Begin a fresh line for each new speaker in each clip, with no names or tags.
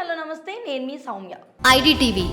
Hello నమస్తే నేను మీ Soumya.
IDTV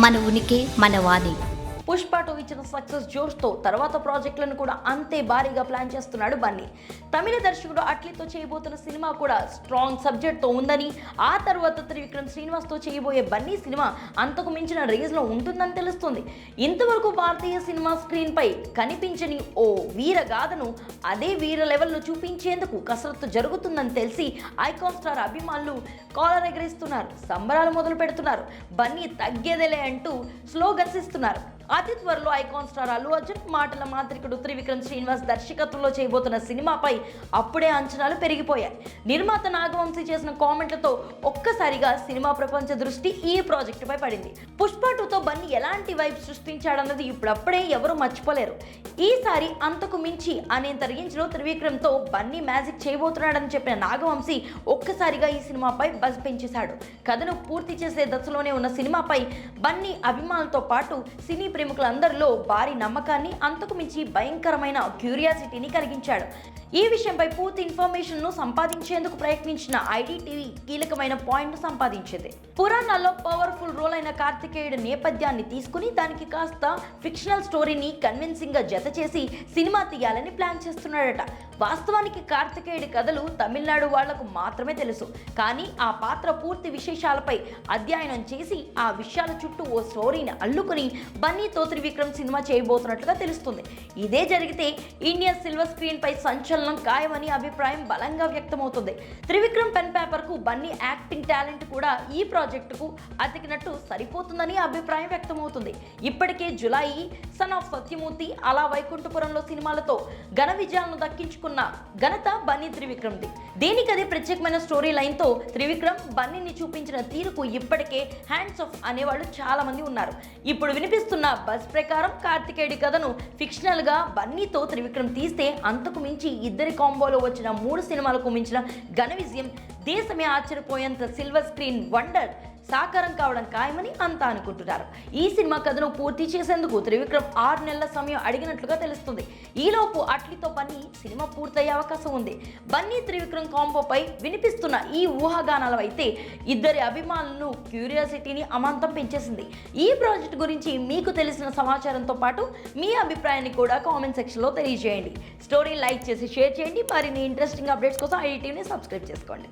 మన ఉనికి మన వాణి.
పుష్ప టూ ఇచ్చిన సక్సెస్ జోష్తో తర్వాత ప్రాజెక్టులను కూడా అంతే భారీగా ప్లాన్ చేస్తున్నాడు బన్నీ. తమిళ దర్శకుడు అట్లీతో చేయబోతున్న సినిమా కూడా స్ట్రాంగ్ సబ్జెక్ట్తో ఉందని ఆ తర్వాత త్రివిక్రమ్ శ్రీనివాస్తో చేయబోయే బన్నీ సినిమా అంతకు మించిన రేజ్లో ఉంటుందని తెలుస్తుంది. ఇంతవరకు భారతీయ సినిమా స్క్రీన్పై కనిపించని ఓ వీరగాథను అదే వీర లెవెల్లో చూపించేందుకు కసరత్తు జరుగుతుందని తెలిసి ఐకాన్ స్టార్ అభిమానులు కాలర్ ఎగరేస్తున్నారు సంబరాలు మొదలు పెడుతున్నారు బన్నీ తగ్గేదేలే అంటూ స్లోగన్స్ ఇస్తున్నారు. అతి త్వరలో ఐకాన్ స్టార్ అల్లు అర్జున్ మాటల మాంత్రికుడు త్రివిక్రమ్ శ్రీనివాస్ దర్శకత్వంలో చేయబోతున్న సినిమాపై అప్పుడే అంచనాలు పెరిగిపోయాయి. నిర్మాత నాగవంశీ చేసిన కామెంట్లతో ఒక్కసారిగా సినిమా ప్రపంచ దృష్టి ఈ ప్రాజెక్టుపై పడింది. పుష్ప టూతో బన్నీ ఎలాంటి వైబ్ సృష్టించాడన్నది ఇప్పుడప్పుడే ఎవరు మర్చిపోలేరు. ఈసారి అంతకు మించి అనేంత రేంజ్లో త్రివిక్రమ్తో బన్నీ మ్యాజిక్ చేయబోతున్నాడని చెప్పిన నాగవంశీ ఒక్కసారిగా ఈ సినిమాపై బజ్ పెంచేశాడు. కథను పూర్తి చేసే దశలోనే ఉన్న సినిమాపై బన్నీ అభిమానులతో పాటు సినీ ప్రేమికులందరిలో భారీ నమ్మకాన్ని అంతకు మించి భయంకరమైన క్యూరియాసిటీని కలిగించాడు. ఈ విషయంపై పూర్తి ఇన్ఫర్మేషన్ను సంపాదించేందుకు ప్రయత్నించిన ఐడిటీవీ కీలకమైన పాయింట్ను సంపాదించింది. పురాణాల్లో పవర్ఫుల్ రోల్ అయిన కార్తికేయుడు నేపథ్యాన్ని తీసుకుని దానికి కాస్త ఫిక్షనల్ స్టోరీని కన్విన్సింగ్గా జత చేసి సినిమా తీయాలని ప్లాన్ చేస్తున్నాడట. వాస్తవానికి కార్తికేయుడి కథలు తమిళనాడు వాళ్ళకు మాత్రమే తెలుసు. కానీ ఆ పాత్ర పూర్తి విశేషాలపై అధ్యయనం చేసి ఆ విషయాల చుట్టూ ఓ స్టోరీని అల్లుకుని బన్నీతో త్రివిక్రమ్ సినిమా చేయబోతున్నట్లుగా తెలుస్తుంది. ఇదే జరిగితే ఇండియన్ సిల్వర్ స్క్రీన్ పై సంచలనం ఖాయమని అభిప్రాయం బలంగా వ్యక్తమవుతుంది. త్రివిక్రమ్ పెన్ పేపర్కు బన్నీ యాక్టింగ్ టాలెంట్ కూడా ఈ ప్రాజెక్టుకు అతికినట్టు సరిపోతుందని అభిప్రాయం వ్యక్తమవుతుంది. ఇప్పటికే జులై సన్ ఆఫ్ సత్యమూర్తి అలా వైకుంఠపురంలో సినిమాలతో ఘన విజయాలను దక్కించుకున్న ఘనత బన్నీ త్రివిక్రమ్ది. దేనికదే ప్రత్యేకమైన స్టోరీ లైన్తో త్రివిక్రమ్ బన్నీని చూపించిన తీరుకు ఇప్పటికే హ్యాండ్స్ ఆఫ్ అనేవాళ్ళు చాలామంది ఉన్నారు. ఇప్పుడు వినిపిస్తున్న బస్ ప్రకారం కార్తికేయుడి కథను ఫిక్షనల్గా బన్నీతో త్రివిక్రమ్ తీస్తే అంతకు మించి ఇద్దరి కాంబోలో వచ్చిన మూడు సినిమాలకు మించిన ఘన విజయం దేశమే ఆశ్చర్యపోయేంత సిల్వర్ స్క్రీన్ వండర్ సాకారం కావడం ఖాయమని అంతా అనుకుంటున్నారు. ఈ సినిమా కథను పూర్తి చేసేందుకు త్రివిక్రమ్ ఆరు నెలల సమయం అడిగినట్లుగా తెలుస్తుంది. ఈలోపు అట్లీతో పని సినిమా పూర్తయ్యే అవకాశం ఉంది. బన్నీ త్రివిక్రమ్ కాంబోపై వినిపిస్తున్న ఈ ఊహాగానాలు అయితే ఇద్దరి అభిమానులను క్యూరియాసిటీని అమాంతం పెంచేసింది. ఈ ప్రాజెక్ట్ గురించి మీకు తెలిసిన సమాచారంతో పాటు మీ అభిప్రాయాన్ని కూడా కామెంట్ సెక్షన్లో తెలియజేయండి. స్టోరీ లైక్ చేసి షేర్ చేయండి. మరిన్ని ఇంట్రెస్టింగ్ అప్డేట్స్ కోసం ఐటీని సబ్స్క్రైబ్ చేసుకోండి.